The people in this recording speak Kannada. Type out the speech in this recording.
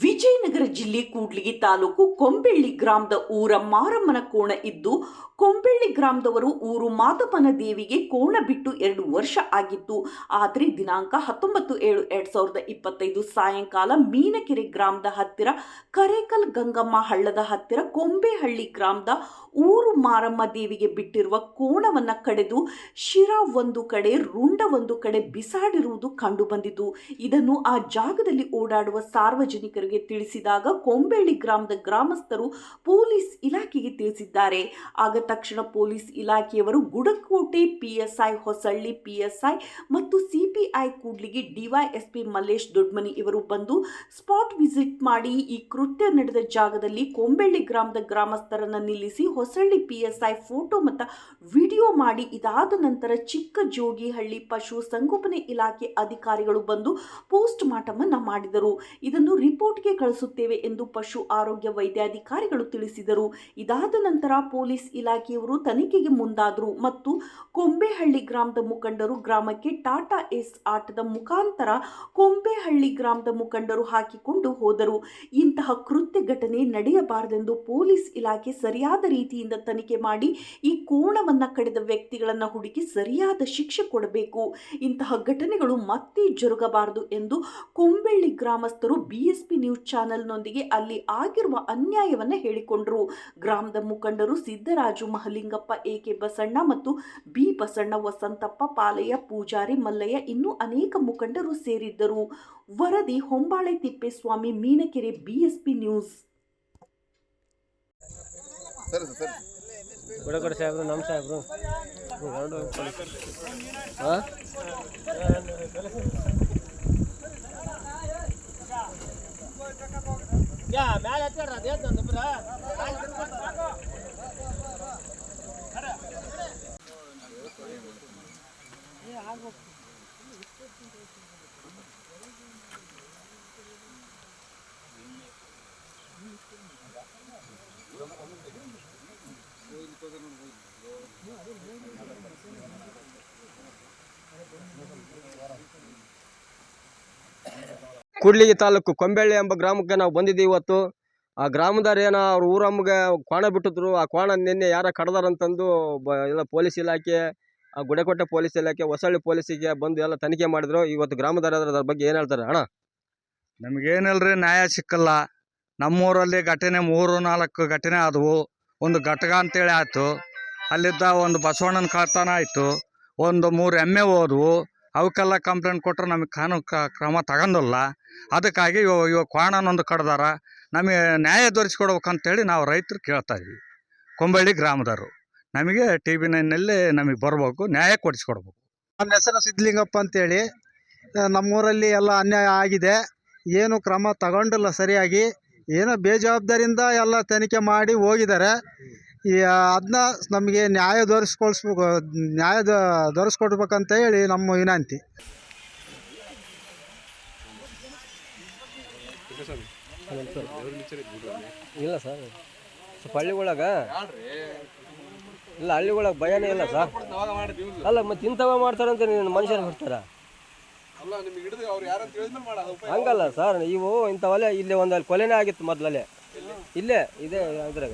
ವಿಜಯನಗರ ಜಿಲ್ಲೆ ಕೂಡ್ಲಿಗಿ ತಾಲೂಕು ಕೊಂಬೆಳ್ಳಿ ಗ್ರಾಮದ ಊರ ಮಾರಮ್ಮನ ಕೋಣ ಇದ್ದು ಕೊಂಬೆಳ್ಳಿ ಗ್ರಾಮದವರು ಊರು ಮಾದಪ್ಪನ ದೇವಿಗೆ ಕೋಣ ಬಿಟ್ಟು ಎರಡು ವರ್ಷ ಆಗಿತ್ತು. ಆದರೆ ದಿನಾಂಕ ಹತ್ತೊಂಬತ್ತು ಏಳು ಎರಡ್ ಸಾವಿರದ ಇಪ್ಪತ್ತೈದು ಸಾಯಂಕಾಲ ಮೀನಕೆರೆ ಗ್ರಾಮದ ಹತ್ತಿರ ಕರೇಕಲ್ ಗಂಗಮ್ಮ ಹಳ್ಳದ ಹತ್ತಿರ ಕೊಂಬೆಹಳ್ಳಿ ಗ್ರಾಮದ ಊರು ಮಾರಮ್ಮ ದೇವಿಗೆ ಬಿಟ್ಟಿರುವ ಕೋಣವನ್ನು ಕಡೆದು ಶಿರ ಒಂದು ಕಡೆ, ರುಂಡ ಒಂದು ಕಡೆ ಬಿಸಾಡಿರುವುದು ಕಂಡುಬಂದಿತು ಇದನ್ನು ಆ ಜಾಗದಲ್ಲಿ ಓಡಾಡುವ ಸಾರ್ವಜನಿಕರಿಗೆ ತಿಳಿಸಿದಾಗ ಕೊಂಬೆಳ್ಳಿ ಗ್ರಾಮದ ಗ್ರಾಮಸ್ಥರು ಪೊಲೀಸ್ ಇಲಾಖೆಗೆ ತಿಳಿಸಿದ್ದಾರೆ. ಆಗ ತಕ್ಷಣ ಪೊಲೀಸ್ ಇಲಾಖೆಯವರು ಗುಡಕೋಟೆ ಪಿಎಸ್ಐ ಹೊಸಳ್ಳಿ ಪಿಎಸ್ಐ ಮತ್ತು ಸಿಪಿಐ ಕೂಡ್ಲಿಗೆ ಡಿವೈಎಸ್ಪಿ ಮಲ್ಲೇಶ್ ದೊಡ್ಮನಿ ಇವರು ಬಂದು ಸ್ಪಾಟ್ ವಿಸಿಟ್ ಮಾಡಿ ಈ ಕೃತ್ಯ ನಡೆದ ಜಾಗದಲ್ಲಿ ಕೊಂಬೆಳ್ಳಿ ಗ್ರಾಮದ ಗ್ರಾಮಸ್ಥರನ್ನ ನಿಲ್ಲಿಸಿ ಹೊಸಳ್ಳಿ ಪಿಎಸ್ಐ ಫೋಟೋ ಮತ್ತು ವಿಡಿಯೋ ಮಾಡಿ ಇದಾದ ನಂತರ ಚಿಕ್ಕ ಜೋಗಿಹಳ್ಳಿ ಪಶು ಸಂಗೋಪನೆ ಇಲಾಖೆ ಅಧಿಕಾರಿಗಳು ಬಂದು ಪೋಸ್ಟ್ ಅನ್ನು ಮಾಡಿದರು. ಇದನ್ನು ರಿಪೋರ್ಟ್ಗೆ ಕಳಿಸುತ್ತೇವೆ ಎಂದು ಪಶು ಆರೋಗ್ಯ ವೈದ್ಯಾಧಿಕಾರಿಗಳು ತಿಳಿಸಿದರು. ಇದಾದ ನಂತರ ಪೊಲೀಸ್ ಇಲಾಖೆಯವರು ತನಿಖೆಗೆ ಮುಂದಾದರು ಮತ್ತು ಕೊಂಬೆಹಳ್ಳಿ ಗ್ರಾಮದ ಮುಖಂಡರು ಗ್ರಾಮಕ್ಕೆ ಟಾಟಾ ಎಸ್ ಆಟದ ಮುಖಾಂತರ ಕೊಂಬೆಹಳ್ಳಿ ಗ್ರಾಮದ ಮುಖಂಡರು ಹಾಕಿಕೊಂಡು ಹೋದರು. ಇಂತಹ ಕೃತ್ಯ ಘಟನೆ ನಡೆಯಬಾರದೆಂದು ಪೊಲೀಸ್ ಇಲಾಖೆ ಸರಿಯಾದ ರೀತಿಯಿಂದ ತನಿಖೆ ಮಾಡಿ ಈ ಕೋಣವನ್ನು ಕಡೆದ ವ್ಯಕ್ತಿಗಳನ್ನು ಹುಡುಕಿ ಸರಿಯಾದ ಶಿಕ್ಷೆ ಕೊಡಬೇಕು. ಇಂತಹ ಘಟನೆಗಳು ಮತ್ತೆ ಜರುಗಬಾರದು ಎಂದು ಕೊಂಬೆಳ್ಳಿ ಗ್ರಾಮಸ್ಥರು ಬಿಎಸ್ಪಿ ನ್ಯೂಸ್ ಚಾನೆಲ್ನೊಂದಿಗೆ ಅಲ್ಲಿ ಆಗಿರುವ ಅನ್ಯಾಯವನ್ನು ಹೇಳಿಕೊಂಡರು. ಗ್ರಾಮದ ಮುಖಂಡರು ಸಿದ್ದರಾಜು ಮಹಲಿಂಗಪ್ಪ ಎ ಕೆ ಬಸಣ್ಣ ಮತ್ತು ಬಿ ಬಸಣ್ಣ ವಸಂತಪ್ಪ ಪಾಲಯ್ಯ ಪೂಜಾರಿ ಮಲ್ಲಯ್ಯ ಇನ್ನೂ ಅನೇಕ ಮುಖಂಡರು ಸೇರಿದ್ದರು. ವರದಿ ಹೊಂಬಾಳೆ ತಿಪ್ಪೇಸ್ವಾಮಿ ಮೀನಕೆರೆ ಬಿಎಸ್ಪಿ ನ್ಯೂಸ್. ಗುಡಗಡ ಸಾಹೇಬ್ರು ನಮ್ಮ ಸಾಹೇಬ್ರು. ಹ್ಞೂ, ಎರಡು ಹಾಂ? ಕೂಡ್ಲಿಗಿ ತಾಲೂಕು ಕೊಂಬೆಳ್ಳಿ ಎಂಬ ಗ್ರಾಮಕ್ಕೆ ನಾವು ಬಂದಿದ್ದೀವಿ ಇವತ್ತು. ಆ ಗ್ರಾಮದವ್ರು ಏನೋ ಅವ್ರ ಊರಮ್ಮಗೆ ಕ್ವಾಣ ಬಿಟ್ಟಿದ್ರು. ಆ ಕ್ವಾಣ ನಿನ್ನೆ ಯಾರ ಕಡ್ದಾರಂತಂದು ಬ ಎಲ್ಲ ಪೊಲೀಸ್ ಇಲಾಖೆ, ಆ ಗುಡಕೋಟೆ ಪೊಲೀಸ್ ಇಲಾಖೆ, ಹೊಸಳ್ಳಿ ಪೊಲೀಸಿಗೆ ಬಂದು ಎಲ್ಲ ತನಿಖೆ ಮಾಡಿದ್ರು. ಇವತ್ತು ಗ್ರಾಮದಾರ ಅದ್ರ ಬಗ್ಗೆ ಏನು ಹೇಳ್ತಾರೆ ಅಣ್ಣ? ನಮಗೇನಿಲ್ರಿ ನ್ಯಾಯ ಸಿಕ್ಕಲ್ಲ. ನಮ್ಮೂರಲ್ಲಿ ಘಟನೆ ಮೂರು ನಾಲ್ಕು ಘಟನೆ ಆದವು. ಒಂದು ಘಟಕ ಅಂತೇಳಿ ಆಯಿತು. ಅಲ್ಲಿದ್ದ ಒಂದು ಬಸವಣ್ಣನ ಕಳ್ತನ ಆಯಿತು. ಒಂದು ಮೂರು ಎಮ್ಮೆ ಹೋದವು. ಅವಕ್ಕೆಲ್ಲ ಕಂಪ್ಲೇಂಟ್ ಕೊಟ್ಟರೆ ನಮಗೆ ಕಾನೂನು ಕ್ರಮ ತಗೊಂಡಿಲ್ಲ. ಅದಕ್ಕಾಗಿ ಇವ ಇವ ಕ್ವಾಣನೊಂದು ಕಡ್ದಾರ. ನಮಗೆ ನ್ಯಾಯ ದೊರಕಿಸ್ಕೊಡ್ಬೇಕಂತೇಳಿ ನಾವು ರೈತರು ಕೇಳ್ತಾ ಇದ್ವಿ. ಕೊಂಬಳ್ಳಿ ಗ್ರಾಮದವರು. ನಮಗೆ ಟಿ ವಿ ನೈನಲ್ಲಿ ನಮಗೆ ಬರ್ಬೇಕು, ನ್ಯಾಯ ಕೊಡಿಸ್ಕೊಡ್ಬೇಕು. ನನ್ನ ಹೆಸರು ಸಿದ್ಧಲಿಂಗಪ್ಪ ಅಂತೇಳಿ. ನಮ್ಮೂರಲ್ಲಿ ಎಲ್ಲ ಅನ್ಯಾಯ ಆಗಿದೆ. ಏನು ಕ್ರಮ ತಗೊಂಡಿಲ್ಲ ಸರಿಯಾಗಿ. ಏನೋ ಬೇಜವಾಬ್ದಾರಿಯಿಂದ ಎಲ್ಲ ತನಿಖೆ ಮಾಡಿ ಹೋಗಿದ್ದಾರೆ. ಈ ಅದನ್ನ ನಮಗೆ ನ್ಯಾಯ ದೊರೆಸ್ಕೊಳ್ಸ್ಬೇಕು ನ್ಯಾಯ ದೊರೆಸ್ಕೊಡ್ಬೇಕಂತ ಹೇಳಿ ನಮ್ಮ ವಿನಂತಿ. ಇಲ್ಲ ಸರ್. ಸ್ವಲ್ಪ ಹಳ್ಳಿಗೊಳಗ, ಇಲ್ಲ ಹಳ್ಳಿಗೊಳಗೆ ಭಯನೇ ಇಲ್ಲ ಸರ್. ಅಲ್ಲ, ಮತ್ತೆ ಇಂಥವ ಮಾಡ್ತಾರಂತ ಮನುಷ್ಯರು ಬರ್ತಾರ? ಹಂಗಲ್ಲ ಸರ್ ಇವು ಇಂಥವಲ್ಲೇ ಇಲ್ಲಿ ಒಂದು ಕೊಲೆನೇ ಆಗಿತ್ತು ಮೊದಲಲ್ಲೇ. ಇಲ್ಲೇ ಇದೆ ಇದ್ರಾಗ.